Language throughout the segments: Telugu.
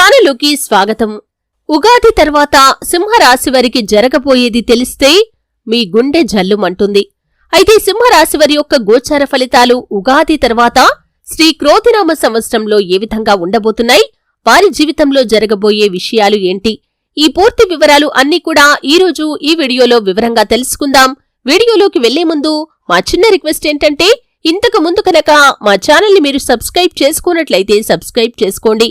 ఛానలుకి స్వాగతం. ఉగాది తర్వాత సింహరాశి వారికి జరగబోయేది తెలిస్తే మీ గుండె జల్లుమంటుంది. అయితే సింహరాశి వారి యొక్క గోచార ఫలితాలు ఉగాది తర్వాత శ్రీ క్రోతినామ సంవత్సరంలో ఏ విధంగా ఉండబోతున్నాయి? వారి జీవితంలో జరగబోయే విషయాలు ఏంటి? ఈ పూర్తి వివరాలు అన్నీ కూడా ఈ రోజు ఈ వీడియోలో వివరంగా తెలుసుకుందాం. వీడియోలోకి వెళ్ళే ముందు మా చిన్న రిక్వెస్ట్ ఏంటంటే ఇంతకు ముందు కనుక మా ఛానల్ని మీరు సబ్స్క్రైబ్ చేసుకున్నట్లయితే సబ్స్క్రైబ్ చేసుకోండి.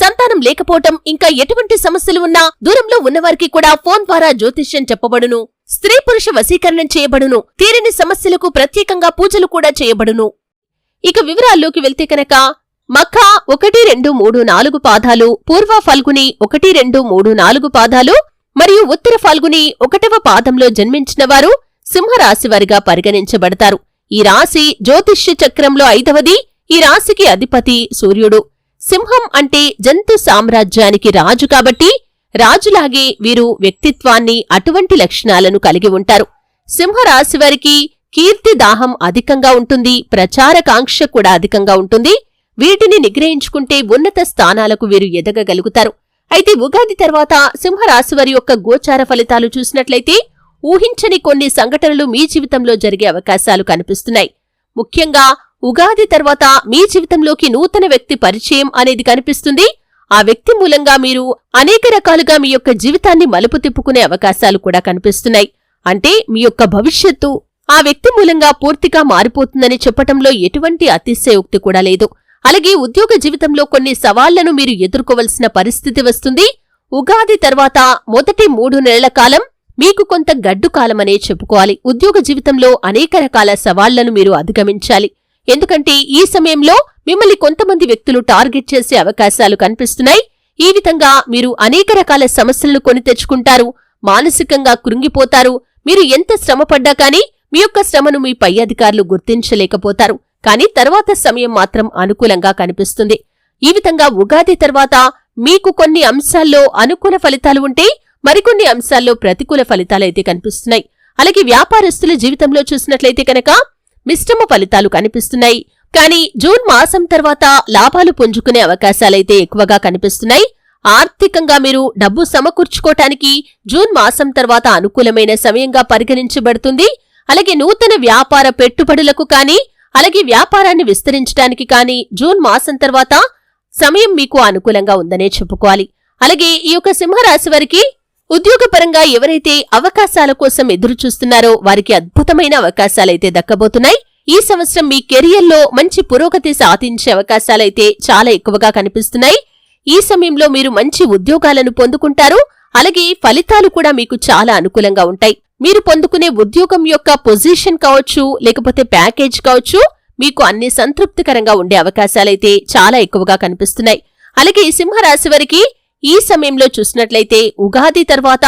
సంతానం లేకపోవటం ఇంకా ఎటువంటి సమస్యలు ఉన్నా దూరంలో ఉన్నవారికి కూడా ఫోన్ ద్వారా జ్యోతిష్యం చెప్పబడును. స్త్రీ పురుష వశీకరణం చేయబడును. తీరని సమస్యలకు ప్రత్యేకంగా పూజలు కూడా చేయబడును. ఇక వివరాల్లోకి వెళ్తే కనుక మఖ ఒకటి రెండు మూడు నాలుగు పాదాలు పూర్వ ఫల్గుని ఒకటి రెండు మూడు నాలుగు పాదాలు మరియు ఉత్తర ఫాల్గుని ఒకటవ పాదంలో జన్మించిన వారు సింహరాశివారిగా పరిగణించబడతారు. ఈ రాశి జ్యోతిష్య చక్రంలో ఐదవది ఈ రాశికి అధిపతి సూర్యుడు. సింహం అంటే జంతు సామ్రాజ్యానికి రాజు కాబట్టి రాజులాగే వీరు వ్యక్తిత్వాన్ని అటువంటి లక్షణాలను కలిగి ఉంటారు. సింహరాశివారికి కీర్తి దాహం అధికంగా ఉంటుంది ప్రచారకాంక్ష కూడా అధికంగా ఉంటుంది. వీటిని నిగ్రహించుకుంటే ఉన్నత స్థానాలకు వీరు ఎదగగలుగుతారు. అయితే ఉగాది తర్వాత సింహరాశివారి యొక్క గోచార ఫలితాలు చూసినట్లయితే ఊహించని కొన్ని సంఘటనలు మీ జీవితంలో జరిగే అవకాశాలు కనిపిస్తున్నాయి. ముఖ్యంగా ఉగాది తర్వాత మీ జీవితంలోకి నూతన వ్యక్తి పరిచయం అనేది కనిపిస్తుంది. ఆ వ్యక్తి మూలంగా మీరు అనేక రకాలుగా మీ యొక్క జీవితాన్ని మలుపు తిప్పుకునే అవకాశాలు కూడా కనిపిస్తున్నాయి. అంటే మీ యొక్క భవిష్యత్తు ఆ వ్యక్తి మూలంగా పూర్తిగా మారిపోతుందని చెప్పటంలో ఎటువంటి అతిశయోక్తి కూడా లేదు. అలాగే ఉద్యోగ జీవితంలో కొన్ని సవాళ్ళను మీరు ఎదుర్కోవలసిన పరిస్థితి వస్తుంది. ఉగాది తర్వాత మొదటి మూడు నెలల కాలం మీకు కొంత గడ్డు కాలమనే చెప్పుకోవాలి. ఉద్యోగ జీవితంలో అనేక రకాల సవాళ్ళను మీరు అధిగమించాలి. ఎందుకంటే ఈ సమయంలో మిమ్మల్ని కొంతమంది వ్యక్తులు టార్గెట్ చేసే అవకాశాలు కనిపిస్తున్నాయి. ఈ విధంగా మీరు అనేక రకాల సమస్యలను కొని తెచ్చుకుంటారు. మానసికంగా కృంగిపోతారు. మీరు ఎంత శ్రమపడ్డా కానీ మీ యొక్క శ్రమను మీ పై అధికారులు గుర్తించలేకపోతారు. కానీ తర్వాత సమయం మాత్రం అనుకూలంగా కనిపిస్తుంది. ఈ విధంగా ఉగాది తర్వాత మీకు కొన్ని అంశాల్లో అనుకూల ఫలితాలు ఉంటే మరికొన్ని అంశాల్లో ప్రతికూల ఫలితాలైతే కనిపిస్తున్నాయి. అలాగే వ్యాపారస్తుల జీవితంలో చూసినట్లయితే కనుక మిశ్రమ ఫలితాలు కనిపిస్తున్నాయి. కానీ జూన్ మాసం తర్వాత లాభాలు పుంజుకునే అవకాశాలైతే ఎక్కువగా కనిపిస్తున్నాయి. ఆర్థికంగా మీరు డబ్బు సమకూర్చుకోటానికి జూన్ మాసం తర్వాత అనుకూలమైన సమయంగా పరిగణించబడుతుంది. అలాగే నూతన వ్యాపార పెట్టుబడులకు కానీ అలాగే వ్యాపారాన్ని విస్తరించడానికి కానీ జూన్ మాసం తర్వాత సమయం మీకు అనుకూలంగా ఉందనే చెప్పుకోవాలి. అలాగే ఈ యొక్క సింహరాశి వారికి ఉద్యోగపరంగా ఎవరైతే అవకాశాల కోసం ఎదురుచూస్తున్నారో వారికి అద్భుతమైన అవకాశాలైతే దక్కబోతున్నాయి. ఈ సంవత్సరం మీ కెరియర్లో మంచి పురోగతి సాధించే అవకాశాలైతే చాలా ఎక్కువగా కనిపిస్తున్నాయి. ఈ సమయంలో మీరు మంచి ఉద్యోగాలను పొందుకుంటారు. అలాగే ఫలితాలు కూడా మీకు చాలా అనుకూలంగా ఉంటాయి. మీరు పొందుకునే ఉద్యోగం యొక్క పొజిషన్ కావచ్చు లేకపోతే ప్యాకేజ్ కావచ్చు మీకు అన్ని సంతృప్తికరంగా ఉండే అవకాశాలైతే చాలా ఎక్కువగా కనిపిస్తున్నాయి. అలాగే సింహరాశి వారికి ఈ సమయంలో చూసినట్లయితే ఉగాది తర్వాత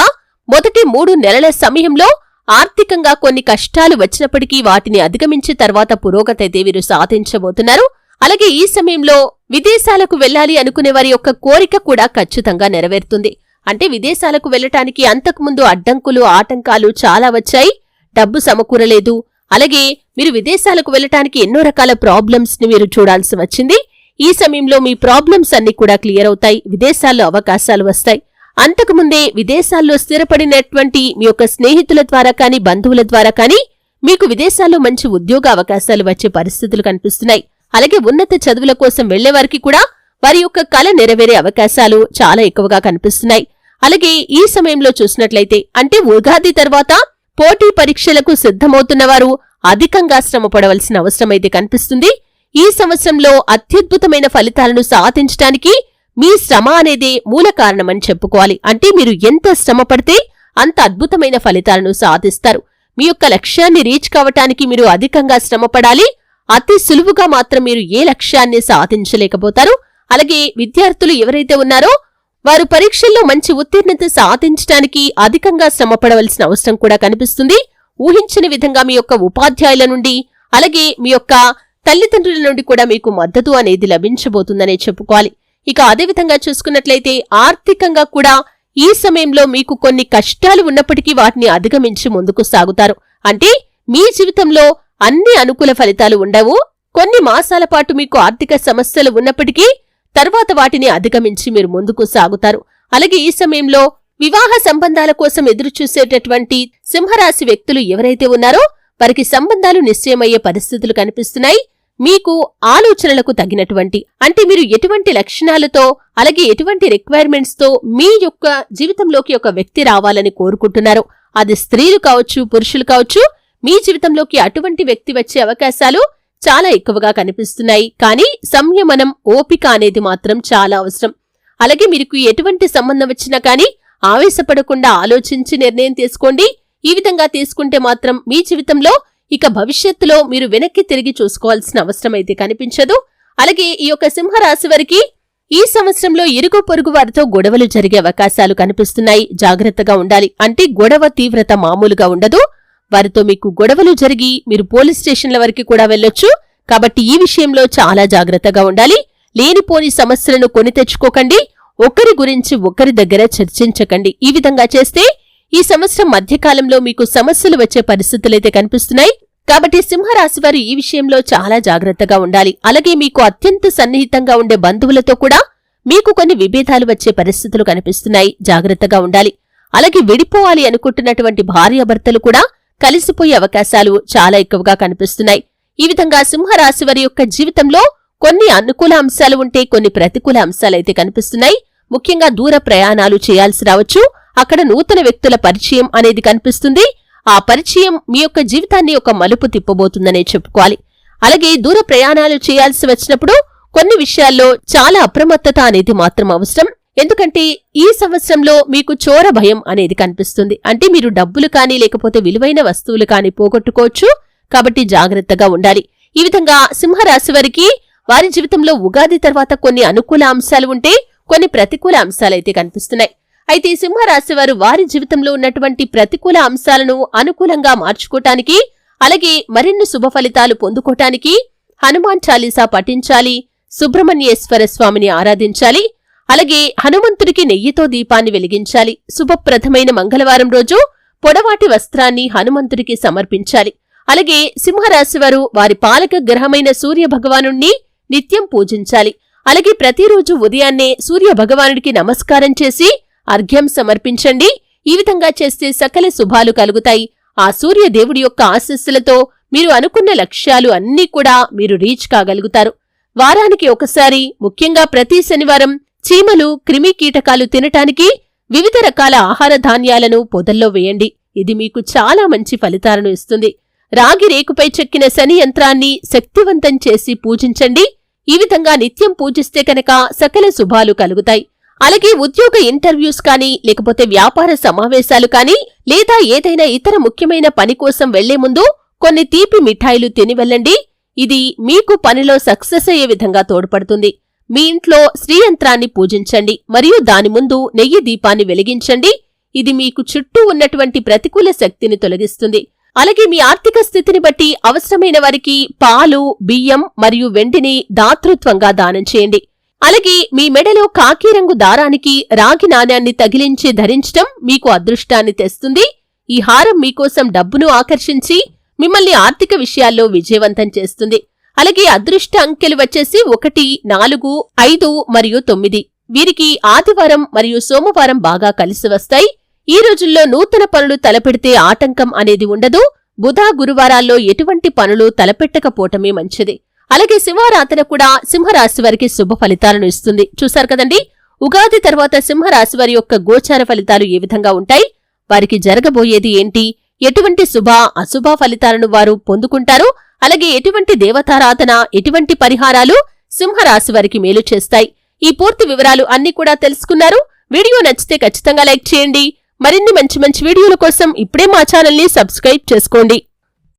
మొదటి మూడు నెలల సమయంలో ఆర్థికంగా కొన్ని కష్టాలు వచ్చినప్పటికీ వాటిని అధిగమించి తర్వాత పురోగతి అయితే వీరు సాధించబోతున్నారు. అలాగే ఈ సమయంలో విదేశాలకు వెళ్ళాలి అనుకునే వారి యొక్క కోరిక కూడా ఖచ్చితంగా నెరవేరుతుంది. అంటే విదేశాలకు వెళ్ళటానికి అంతకుముందు అడ్డంకులు ఆటంకాలు చాలా వచ్చాయి. డబ్బు సమకూరలేదు. అలాగే మీరు విదేశాలకు వెళ్ళటానికి ఎన్నో రకాల ప్రాబ్లమ్స్ని మీరు చూడాల్సి వచ్చింది. ఈ సమయంలో మీ ప్రాబ్లమ్స్ అన్ని కూడా క్లియర్ అవుతాయి విదేశాల్లో అవకాశాలు వస్తాయి. అంతకుముందే విదేశాల్లో స్థిరపడినటువంటి మీ యొక్క స్నేహితుల ద్వారా కానీ బంధువుల ద్వారా కానీ మీకు విదేశాల్లో మంచి ఉద్యోగ అవకాశాలు వచ్చే పరిస్థితులు కనిపిస్తున్నాయి. అలాగే ఉన్నత చదువుల కోసం వెళ్ళేవారికి కూడా వారి యొక్క కళ నెరవేరే అవకాశాలు చాలా ఎక్కువగా కనిపిస్తున్నాయి. అలాగే ఈ సమయంలో చూసినట్లయితే అంటే ఉగాది తర్వాత పోటీ పరీక్షలకు సిద్ధమవుతున్న వారు అధికంగా శ్రమ పడవలసిన అవసరమైతే కనిపిస్తుంది. ఈ సంవత్సరంలో అత్యద్భుతమైన ఫలితాలను సాధించడానికి మీ శ్రమ అనేదే మూల కారణమని చెప్పుకోవాలి. అంటే మీరు ఎంత శ్రమ పడితే అంత అద్భుతమైన ఫలితాలను సాధిస్తారు. మీ యొక్క లక్ష్యాన్ని రీచ్ కావటానికి మీరు అధికంగా శ్రమ పడాలి. అతి సులువుగా మాత్రం మీరు ఏ లక్ష్యాన్ని సాధించలేకపోతారు. అలాగే విద్యార్థులు ఎవరైతే ఉన్నారో వారు పరీక్షల్లో మంచి ఉత్తీర్ణత సాధించడానికి అధికంగా శ్రమ పడవలసిన అవసరం కూడా కనిపిస్తుంది. ఊహించని విధంగా మీ యొక్క ఉపాధ్యాయుల నుండి అలాగే మీ యొక్క తల్లిదండ్రుల నుండి కూడా మీకు మద్దతు అనేది లభించబోతుందనే చెప్పుకోవాలి. ఇక అదేవిధంగా చూసుకున్నట్లయితే ఆర్థికంగా కూడా ఈ సమయంలో మీకు కొన్ని కష్టాలు ఉన్నప్పటికీ వాటిని అధిగమించి ముందుకు సాగుతారు. అంటే మీ జీవితంలో అన్ని అనుకూల ఫలితాలు ఉండవు. కొన్ని మాసాల పాటు మీకు ఆర్థిక సమస్యలు ఉన్నప్పటికీ తర్వాత వాటిని అధిగమించి మీరు ముందుకు సాగుతారు. అలాగే ఈ సమయంలో వివాహ సంబంధాల కోసం ఎదురుచూసేటటువంటి సింహరాశి వ్యక్తులు ఎవరైతే ఉన్నారో వారికి సంబంధాలు నిశ్చయమయ్యే పరిస్థితులు కనిపిస్తున్నాయి. మీకు ఆలోచనలకు తగినటువంటి అంటే మీరు ఎటువంటి లక్షణాలతో అలాగే ఎటువంటి రిక్వైర్మెంట్స్తో మీ యొక్క జీవితంలోకి ఒక వ్యక్తి రావాలని కోరుకుంటున్నారో అది స్త్రీలు కావచ్చు పురుషులు కావచ్చు మీ జీవితంలోకి అటువంటి వ్యక్తి వచ్చే అవకాశాలు చాలా ఎక్కువగా కనిపిస్తున్నాయి. కానీ సంయమనం ఓపిక అనేది మాత్రం చాలా అవసరం. అలాగే మీకు ఎటువంటి సంబంధం వచ్చినా కానీ ఆవేశపడకుండా ఆలోచించి నిర్ణయం తీసుకోండి. ఈ విధంగా తీసుకుంటే మాత్రం మీ జీవితంలో ఇక భవిష్యత్తులో మీరు వెనక్కి తిరిగి చూసుకోవాల్సిన అవసరం అయితే కనిపించదు. అలాగే ఈ యొక్క సింహరాశి వారికి ఈ సంవత్సరంలో ఇరుగు పొరుగు వారితో గొడవలు జరిగే అవకాశాలు కనిపిస్తున్నాయి. జాగ్రత్తగా ఉండాలి. అంటే గొడవ తీవ్రత మామూలుగా ఉండదు. వారితో మీకు గొడవలు జరిగి మీరు పోలీస్ స్టేషన్ల వరకు కూడా వెళ్ళొచ్చు. కాబట్టి ఈ విషయంలో చాలా జాగ్రత్తగా ఉండాలి. లేనిపోని సమస్యలను కొని తెచ్చుకోకండి. ఒకరి గురించి ఒకరి దగ్గర చర్చించకండి. ఈ విధంగా చేస్తే ఈ సంవత్సరం మధ్యకాలంలో మీకు సమస్యలు వచ్చే పరిస్థితులైతే కనిపిస్తున్నాయి. కాబట్టి సింహరాశి వారు ఈ విషయంలో చాలా జాగ్రత్తగా ఉండాలి. అలాగే మీకు అత్యంత సన్నిహితంగా ఉండే బంధువులతో కూడా మీకు కొన్ని విభేదాలు వచ్చే పరిస్థితులు కనిపిస్తున్నాయి. జాగ్రత్తగా ఉండాలి. అలాగే విడిపోవాలి అనుకుంటున్నటువంటి భార్యాభర్తలు కూడా కలిసిపోయే అవకాశాలు చాలా ఎక్కువగా కనిపిస్తున్నాయి. ఈ విధంగా సింహరాశి వారి యొక్క జీవితంలో కొన్ని అనుకూల అంశాలు ఉంటే కొన్ని ప్రతికూల అంశాలైతే కనిపిస్తున్నాయి. ముఖ్యంగా దూర ప్రయాణాలు చేయాల్సి రావచ్చు. అక్కడ నూతన వ్యక్తుల పరిచయం అనేది కనిపిస్తుంది. ఆ పరిచయం మీ యొక్క జీవితాన్ని ఒక మలుపు తిప్పబోతుందనే చెప్పుకోవాలి. అలాగే దూర ప్రయాణాలు చేయాల్సి వచ్చినప్పుడు కొన్ని విషయాల్లో చాలా అప్రమత్తత అనేది మాత్రం అవసరం. ఎందుకంటే ఈ సంవత్సరంలో మీకు చోర భయం అనేది కనిపిస్తుంది. అంటే మీరు డబ్బులు కానీ లేకపోతే విలువైన వస్తువులు కానీ పోగొట్టుకోవచ్చు. కాబట్టి జాగ్రత్తగా ఉండాలి. ఈ విధంగా సింహరాశి వారికి వారి జీవితంలో ఉగాది తర్వాత కొన్ని అనుకూల అంశాలు ఉంటే కొన్ని ప్రతికూల అంశాలైతే కనిపిస్తున్నాయి. అయితే సింహరాశి వారు వారి జీవితంలో ఉన్నటువంటి ప్రతికూల అంశాలను అనుకూలంగా మార్చుకోటానికి అలాగే మరిన్ని శుభ ఫలితాలు పొందుకోటానికి హనుమాన్ చాలీసా పఠించాలి సుబ్రహ్మణ్యేశ్వర స్వామిని ఆరాధించాలి అలాగే హనుమంతుడికి నెయ్యితో దీపాన్ని వెలిగించాలి. శుభప్రదమైన మంగళవారం రోజు పొడవాటి వస్త్రాన్ని హనుమంతుడికి సమర్పించాలి. అలాగే సింహరాశివారు వారి పాలక గ్రహమైన సూర్య భగవాను నిత్యం పూజించాలి. అలాగే ప్రతిరోజు ఉదయాన్నే సూర్య భగవానుడికి నమస్కారం చేసి అర్ఘ్యం సమర్పించండి. ఈ విధంగా చేస్తే సకల శుభాలు కలుగుతాయి. ఆ సూర్యదేవుడి యొక్క ఆశస్సులతో మీరు అనుకున్న లక్ష్యాలు అన్నీ కూడా మీరు రీచ్ కాగలుగుతారు. వారానికి ఒకసారి ముఖ్యంగా ప్రతి శనివారం చీమలు క్రిమి కీటకాలు తినటానికి వివిధ రకాల ఆహార ధాన్యాలను పొదల్లో వేయండి. ఇది మీకు చాలా మంచి ఫలితాలను ఇస్తుంది. రాగి రేకుపై చెక్కిన శని యంత్రాన్ని శక్తివంతం చేసి పూజించండి. ఈ విధంగా నిత్యం పూజిస్తే కనుక సకల శుభాలు కలుగుతాయి. అలాగే ఉద్యోగ ఇంటర్వ్యూస్ కానీ లేకపోతే వ్యాపార సమావేశాలు కానీ లేదా ఏదైనా ఇతర ముఖ్యమైన పని కోసం వెళ్ళే ముందు కొన్ని తీపి మిఠాయిలు తిని వెళ్ళండి. ఇది మీకు పనిలో సక్సెస్ అయ్యే విధంగా తోడ్పడుతుంది. మీ ఇంట్లో శ్రీయంత్రాన్ని పూజించండి మరియు దాని ముందు నెయ్యి దీపాన్ని వెలిగించండి. ఇది మీకు చుట్టూ ఉన్నటువంటి ప్రతికూల శక్తిని తొలగిస్తుంది. అలాగే మీ ఆర్థిక స్థితిని బట్టి అవసరమైన వారికి పాలు బియ్యం మరియు వెండిని దాతృత్వంగా దానం చేయండి. అలాగే మీ మెడలో కాకి రంగు దారానికి రాగి నాణ్యాన్ని తగిలించి ధరించటం మీకు అదృష్టాన్ని తెస్తుంది. ఈ హారం మీకోసం డబ్బును ఆకర్షించి మిమ్మల్ని ఆర్థిక విషయాల్లో విజయవంతం చేస్తుంది. అలాగే అదృష్ట అంకెలు వచ్చేసి ఒకటి నాలుగు ఐదు మరియు తొమ్మిది. వీరికి ఆదివారం మరియు సోమవారం బాగా కలిసి వస్తాయి. ఈ రోజుల్లో నూతన పనులు తలపెడితే ఆటంకం అనేది ఉండదు. బుధ గురువారాల్లో ఎటువంటి పనులు తలపెట్టకపోవటమే మంచిది. అలాగే శివారాధన కూడా సింహరాశి వారికి శుభ ఫలితాలను ఇస్తుంది. చూశారు కదండి? ఉగాది తర్వాత సింహరాశి వారి యొక్క గోచార ఫలితాలు ఏ విధంగా ఉంటాయి? వారికి జరగబోయేది ఏంటి? ఎటువంటి శుభ అశుభ ఫలితాలను వారు పొందుకుంటారు? అలాగే ఎటువంటి దేవతారాధన ఎటువంటి పరిహారాలు సింహరాశి వారికి మేలు చేస్తాయి? ఈ పూర్తి వివరాలు అన్ని కూడా తెలుసుకున్నారు. వీడియో నచ్చితే ఖచ్చితంగా లైక్ చేయండి. మరిన్ని మంచి మంచి వీడియోల కోసం ఇప్పుడే మా ఛానల్ని సబ్స్క్రైబ్ చేసుకోండి.